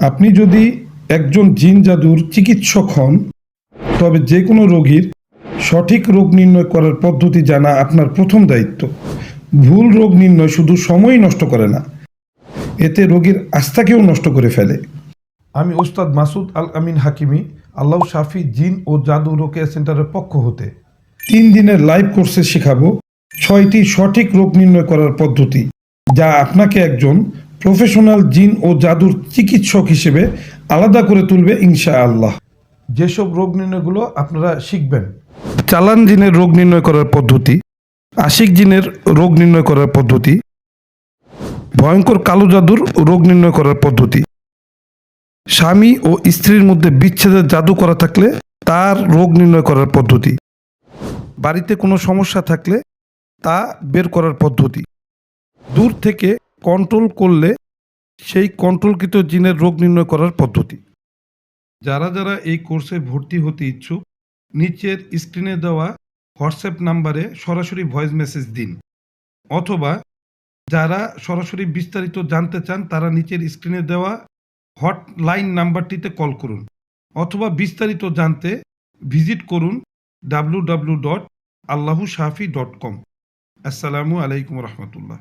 আপনি যদি একজন জিন জাদুর চিকিৎসক হন, তবে যে কোনো রোগীর সঠিক রোগ নির্ণয় করার পদ্ধতি জানা আপনার প্রথম দায়িত্ব। ভুল রোগ নির্ণয় শুধু সময় নষ্ট করে না, এতে রোগীর আস্থাকেও নষ্ট করে ফেলে। আমি ওস্তাদ মাসুদ আল আমিন হাকিমি, আল্লাহ শাফি জিন ও জাদু রোকেয়া সেন্টারের পক্ষ হতে। তিন দিনের লাইভ কোর্সে শেখাবো ছয়টি সঠিক রোগ নির্ণয় করার পদ্ধতি, যা আপনাকে একজন প্রফেশনাল জিন ও জাদুর চিকিৎসক হিসেবে আলাদা করে তুলবে ইনশা আল্লাহ যেসব রোগ নির্ণয়গুলো আপনারা শিখবেন। চালান জিনের রোগ নির্ণয় করার পদ্ধতি আশিক জিনের রোগ নির্ণয় করার পদ্ধতি ভয়ঙ্কর কালো জাদুর রোগ নির্ণয় করার পদ্ধতি। স্বামী ও স্ত্রীর মধ্যে বিচ্ছেদের জাদু করা থাকলে তার রোগ নির্ণয় করার পদ্ধতি। বাড়িতে কোনো সমস্যা থাকলে তা বের করার পদ্ধতি। দূর থেকে কন্ট্রোল করলে সেই কন্ট্রোলকৃত জিনের রোগ নির্ণয় করার পদ্ধতি। যারা যারা এই কোর্সে ভর্তি হতে ইচ্ছুক, নিচের স্ক্রিনে দেওয়া হোয়াটসঅ্যাপ নাম্বারে সরাসরি ভয়েস মেসেজ দিন। অথবা যারা সরাসরি বিস্তারিত জানতে চান, তারা নিচের স্ক্রিনে দেওয়া হটলাইন নাম্বারটিতে কল করুন। অথবা বিস্তারিত জানতে ভিজিট করুন ডাব্লু ডাব্লু ডট আল্লাহু শাফি ডট কম আসসালামু আলাইকুম রহমতুল্লাহ।